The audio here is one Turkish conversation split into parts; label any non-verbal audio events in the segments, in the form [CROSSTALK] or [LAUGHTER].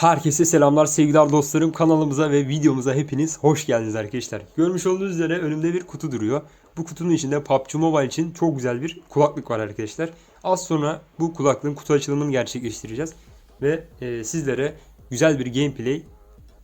Herkese selamlar sevgiler dostlarım kanalımıza ve videomuza hepiniz hoş geldiniz arkadaşlar. Görmüş olduğunuz üzere önümde bir kutu duruyor. Bu kutunun içinde PUBG Mobile için çok güzel bir kulaklık var arkadaşlar. Az sonra bu kulaklığın kutu açılımını gerçekleştireceğiz. Ve e, sizlere güzel bir gameplay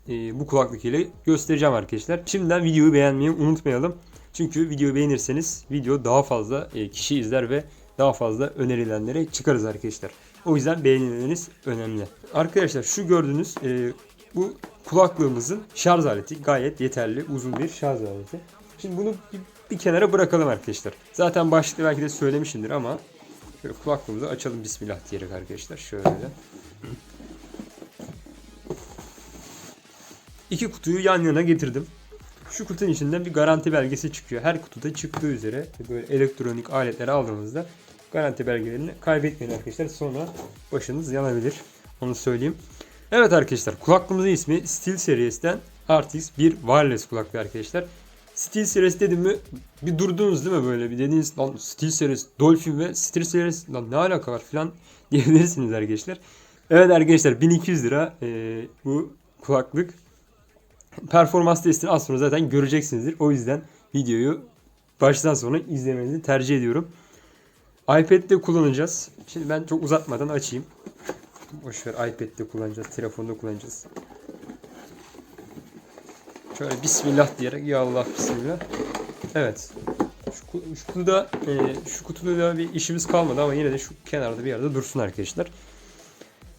e, bu kulaklık ile göstereceğim arkadaşlar. Şimdiden videoyu beğenmeyi unutmayalım. Çünkü videoyu beğenirseniz video daha fazla e, kişi izler ve daha fazla önerilenlere çıkarız arkadaşlar. O yüzden beğenileriniz önemli. Arkadaşlar şu gördüğünüz e, bu kulaklığımızın şarj aleti gayet yeterli uzun bir şarj aleti. Şimdi bunu bir, bir kenara bırakalım arkadaşlar. Zaten başta belki de söylemişimdir ama şöyle kulaklığımızı açalım bismillah diyerek arkadaşlar şöyle. İki kutuyu yan yana getirdim. Şu kutunun içinden bir garanti belgesi çıkıyor. Her kutuda çıktığı üzere böyle elektronik aletleri aldığınızda garanti belgelerini kaybetmeyin arkadaşlar. Sonra başınız yanabilir. Onu söyleyeyim. Evet arkadaşlar kulaklığımızın ismi Steel Series'ten RTX bir wireless kulaklık arkadaşlar. Steel Series dedim mi bir durdunuz değil mi böyle bir dediğiniz lan Steel Series, Dolphin ve Steel Series lan ne alaka var falan [LAUGHS] diyebilirsiniz arkadaşlar. Evet arkadaşlar 1200 lira e, bu kulaklık. Performans testini az sonra zaten göreceksinizdir. O yüzden videoyu baştan sona izlemenizi tercih ediyorum. iPad'de kullanacağız. Şimdi ben çok uzatmadan açayım. Boşver iPad'de kullanacağız, telefonda kullanacağız. Şöyle bismillah diyerek ya Allah bismillah. Evet. Şu, şu kutuda e, şu kutuda bir işimiz kalmadı ama yine de şu kenarda bir yerde dursun arkadaşlar.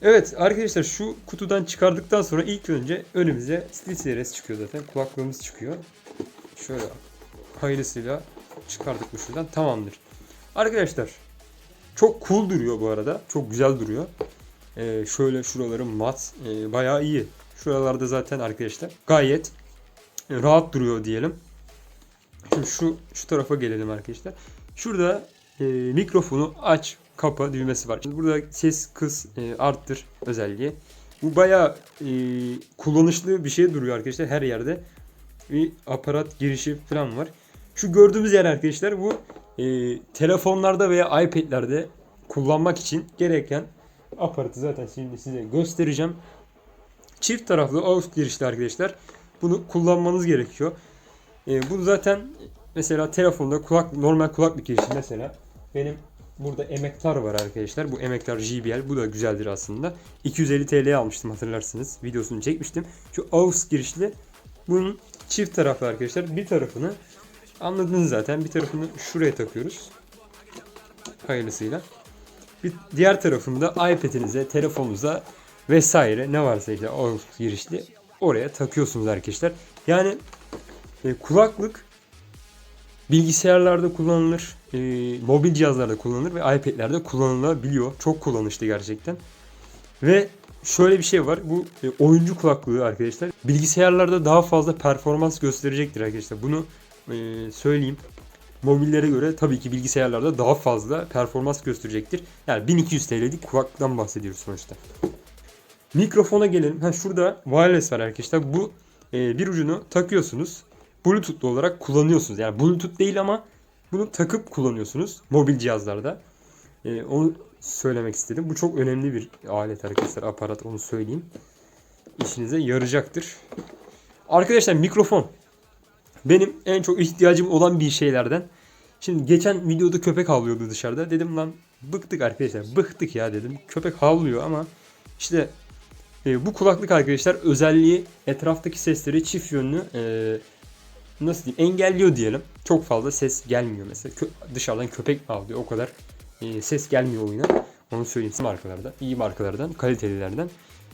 Evet arkadaşlar şu kutudan çıkardıktan sonra ilk önce önümüze Steel Series çıkıyor zaten. Kulaklığımız çıkıyor. Şöyle hayırlısıyla çıkardık bu şuradan tamamdır. Arkadaşlar çok cool duruyor bu arada. Çok güzel duruyor. Ee, şöyle şuraları mat e, bayağı iyi. Şuralarda zaten arkadaşlar gayet e, rahat duruyor diyelim. Şimdi şu şu tarafa gelelim arkadaşlar. Şurada e, mikrofonu aç kapa düğmesi var. Şimdi burada ses kıs e, arttır özelliği. Bu bayağı e, kullanışlı bir şey duruyor arkadaşlar her yerde. Bir aparat girişi falan var. Şu gördüğümüz yer arkadaşlar bu e, telefonlarda veya iPad'lerde kullanmak için gereken aparatı zaten şimdi size göstereceğim. Çift taraflı AUX girişli arkadaşlar. Bunu kullanmanız gerekiyor. E, bunu zaten mesela telefonda kulak normal kulaklık girişi mesela benim burada emektar var arkadaşlar. Bu emektar JBL. Bu da güzeldir aslında. 250 TL'ye almıştım hatırlarsınız. Videosunu çekmiştim. Şu AUX girişli bunun çift taraflı arkadaşlar. Bir tarafını anladınız zaten. Bir tarafını şuraya takıyoruz. Hayırlısıyla. Bir diğer tarafını da iPad'inize, telefonunuza vesaire ne varsa işte AUX girişli oraya takıyorsunuz arkadaşlar. Yani e, kulaklık bilgisayarlarda kullanılır, e, mobil cihazlarda kullanılır ve iPad'lerde kullanılabiliyor. Çok kullanışlı gerçekten. Ve şöyle bir şey var. Bu e, oyuncu kulaklığı arkadaşlar. Bilgisayarlarda daha fazla performans gösterecektir arkadaşlar. Bunu e, söyleyeyim. Mobillere göre tabii ki bilgisayarlarda daha fazla performans gösterecektir. Yani 1200 TL'lik kulaklıktan bahsediyoruz sonuçta. Mikrofona gelelim. Ha şurada wireless var arkadaşlar. Bu e, bir ucunu takıyorsunuz. Bluetooth'lu olarak kullanıyorsunuz. Yani Bluetooth değil ama bunu takıp kullanıyorsunuz mobil cihazlarda. E, onu söylemek istedim. Bu çok önemli bir alet arkadaşlar. Aparat onu söyleyeyim. İşinize yarayacaktır. Arkadaşlar mikrofon. Benim en çok ihtiyacım olan bir şeylerden. Şimdi geçen videoda köpek havlıyordu dışarıda. Dedim lan bıktık arkadaşlar. Bıktık ya dedim. Köpek havlıyor ama işte e, bu kulaklık arkadaşlar özelliği etraftaki sesleri çift yönlü e, nasıl diyeyim engelliyor diyelim. Çok fazla ses gelmiyor mesela. Kö- dışarıdan köpek avlıyor o kadar e, ses gelmiyor oyuna. Onu söyleyeyim markalardan. iyi markalardan, kalitelilerden.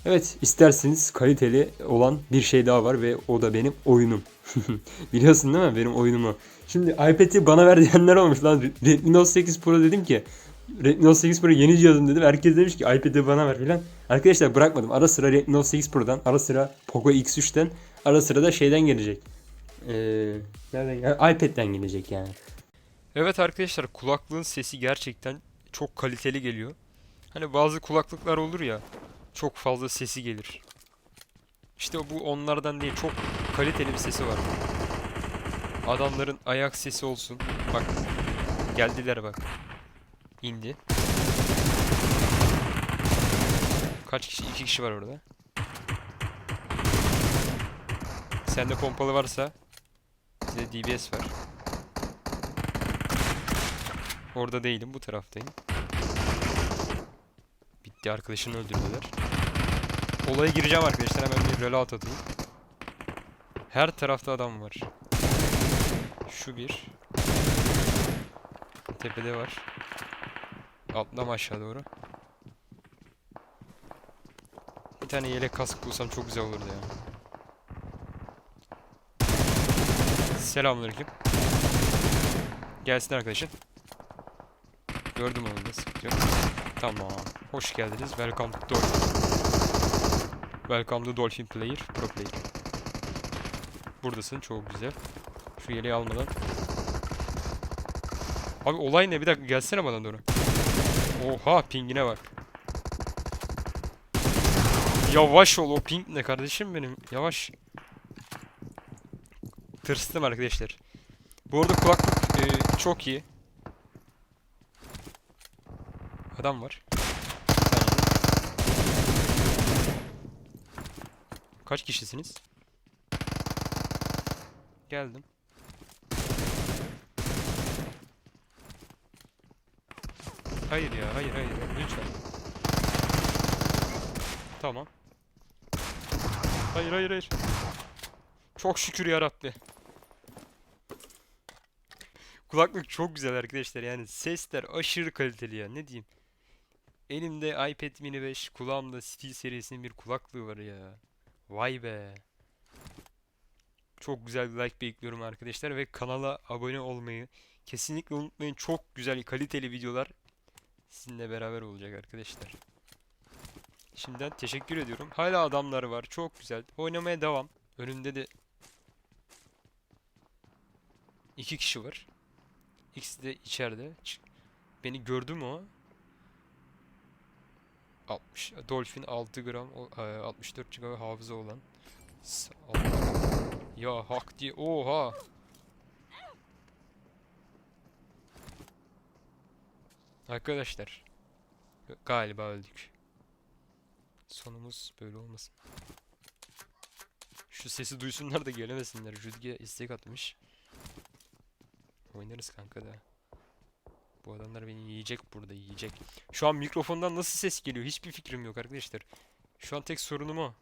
Evet isterseniz kaliteli olan bir şey daha var ve o da benim oyunum. [LAUGHS] Biliyorsun değil mi benim oyunumu? Şimdi iPad'i bana ver [LAUGHS] diyenler olmuş lan. Redmi Note 8 Pro dedim ki Redmi Note 8 Pro yeni cihazım dedim. Herkes demiş ki iPad'i bana ver filan. Arkadaşlar bırakmadım. Ara sıra Redmi Note 8 Pro'dan, ara sıra Poco X3'ten, ara sıra da şeyden gelecek. Ee, nereden gel- iPad'den gelecek yani. Evet arkadaşlar kulaklığın sesi gerçekten çok kaliteli geliyor. Hani bazı kulaklıklar olur ya çok fazla sesi gelir. İşte bu onlardan değil. Çok kaliteli bir sesi var. Adamların ayak sesi olsun. Bak. Geldiler bak. İndi. Kaç kişi? İki kişi var orada. Sende pompalı varsa Bizde DBS var. Orada değilim. Bu taraftayım. Bitti arkadaşını öldürdüler. Olaya gireceğim arkadaşlar hemen bir reload atayım. Her tarafta adam var. Şu bir. Tepede var. Atlama aşağı doğru. Bir tane yelek kask bulsam çok güzel olurdu ya. Selamünaleyküm. Gelsin arkadaşın. Gördüm onu da sıkıntı. Tamam. Hoş geldiniz. Welcome to Dolphin. Welcome to Dolphin Player. Pro Player. Buradasın. Çok güzel. Şu yeleği almadan. Abi olay ne? Bir dakika gelsene bana doğru. Oha pingine bak. Yavaş ol o ping ne kardeşim benim. Yavaş. Tırstım arkadaşlar. Bu arada kulaklık e, çok iyi. Adam var. Kaç kişisiniz? Geldim. Hayır ya, hayır hayır. Lütfen. Tamam. Hayır hayır hayır. Çok şükür ya Rabbi. Kulaklık çok güzel arkadaşlar yani sesler aşırı kaliteli ya ne diyeyim. Elimde iPad mini 5 kulağımda Steel serisinin bir kulaklığı var ya. Vay be. Çok güzel bir like bekliyorum arkadaşlar ve kanala abone olmayı kesinlikle unutmayın. Çok güzel kaliteli videolar sizinle beraber olacak arkadaşlar. Şimdiden teşekkür ediyorum. Hala adamlar var. Çok güzel. Oynamaya devam. Önümde de iki kişi var. İkisi de içeride. Beni gördü mü o? 60 Dolphin 6 gram o- e, 64 GB hafıza olan. Ya hak diye. Oha. Arkadaşlar. Galiba öldük. Sonumuz böyle olmasın. Şu sesi duysunlar da gelemesinler. Rüzgar istek atmış. Oynarız kanka da. Bu adamlar beni yiyecek burada yiyecek. Şu an mikrofondan nasıl ses geliyor hiçbir fikrim yok arkadaşlar. Şu an tek sorunum o.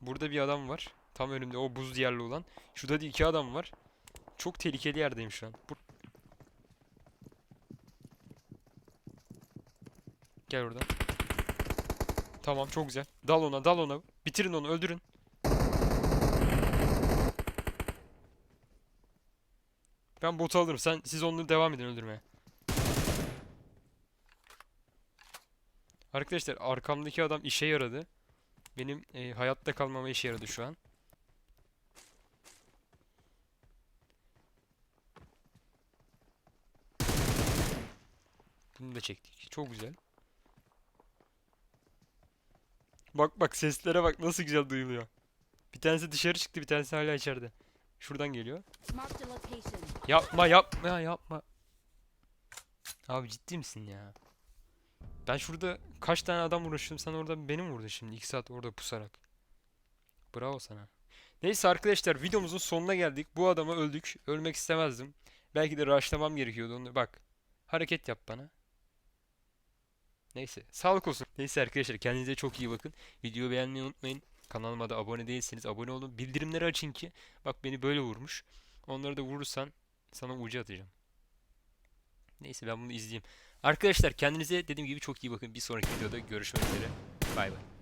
Burada bir adam var. Tam önümde o buz diyarlı olan. Şurada da iki adam var. Çok tehlikeli yerdeyim şu an. Bur- Gel oradan. Tamam çok güzel. Dal ona dal ona. Bitirin onu öldürün. Ben botu alırım. Sen siz onu devam edin öldürmeye. Arkadaşlar arkamdaki adam işe yaradı. Benim e, hayatta kalmama işe yaradı şu an. Bunu da çektik. Çok güzel. Bak bak seslere bak nasıl güzel duyuluyor. Bir tanesi dışarı çıktı, bir tanesi hala içeride. Şuradan geliyor. Yapma yapma yapma. Abi ciddi misin ya? Ben şurada kaç tane adam uğraştım sen orada beni mi vurdun şimdi 2 saat orada pusarak. Bravo sana. Neyse arkadaşlar videomuzun sonuna geldik. Bu adamı öldük. Ölmek istemezdim. Belki de rushlamam gerekiyordu onu. Bak. Hareket yap bana. Neyse. Sağlık olsun. Neyse arkadaşlar kendinize çok iyi bakın. Videoyu beğenmeyi unutmayın. Kanalıma da abone değilseniz abone olun. Bildirimleri açın ki. Bak beni böyle vurmuş. Onları da vurursan sana ucu atacağım. Neyse ben bunu izleyeyim. Arkadaşlar kendinize dediğim gibi çok iyi bakın. Bir sonraki videoda görüşmek üzere. Bay bay.